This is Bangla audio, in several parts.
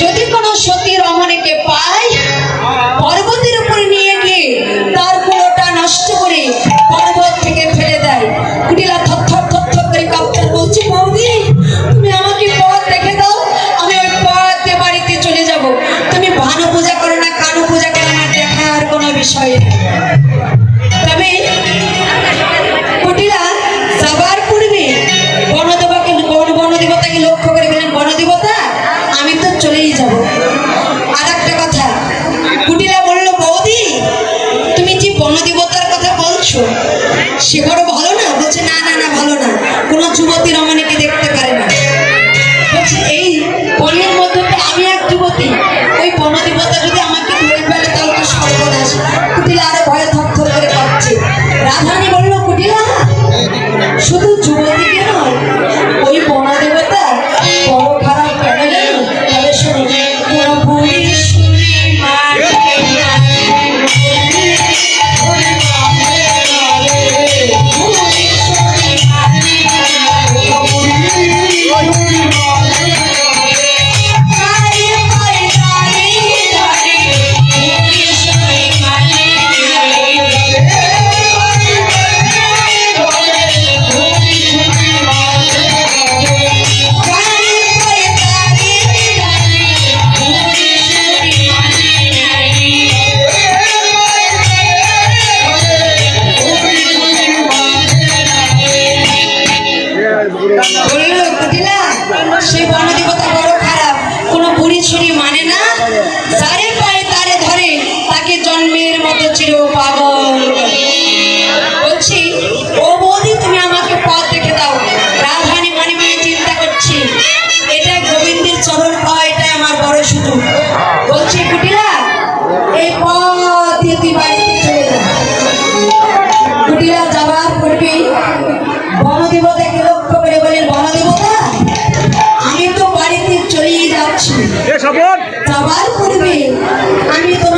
যদি কোনো সতী রমণীকে পায় পর্বতের উপরে নিয়ে গিয়ে তার শ্রাবণ যাওয়ার পূর্বে আমি তোমার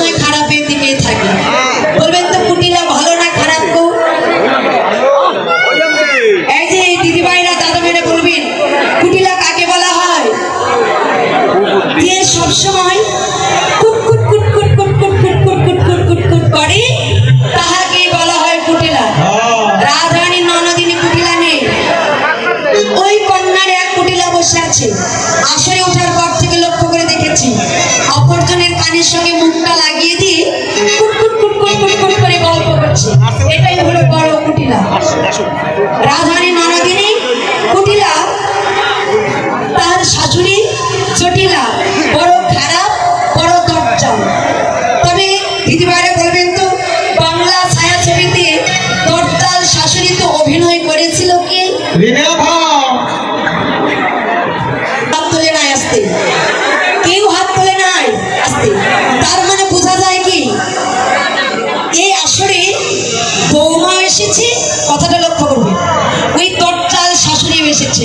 সবসময় খারাপের দিকে থাকি। হ্যাঁ। বলবেন তো এসেছে কথাটা লক্ষ্য করবে। ওই তরচাল শাশুড়ি এসেছে।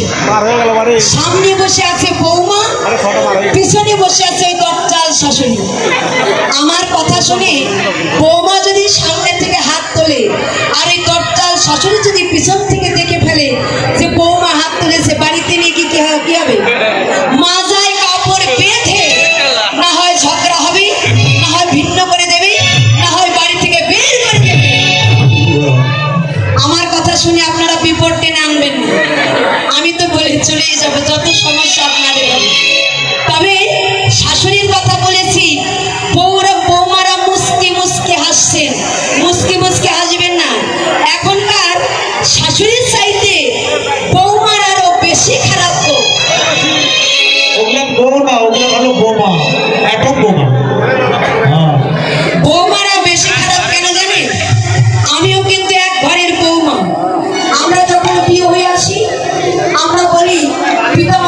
সামনে বসে আছে বৌমা পিছনে বসে আছে ওই তরচাল শাশুড়ি। আমার কথা শুনে বৌমা যদি সামনে থেকে হাত তোলে আর ওই তরচাল শাশুড়ি যদি পিছন থেকে দেখে ফেলে পড়তে নামবেন না। আমি তো বলে চলেই যাব যত সমস্যা আপনাদের। আমরা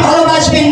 ভালোবাসবেন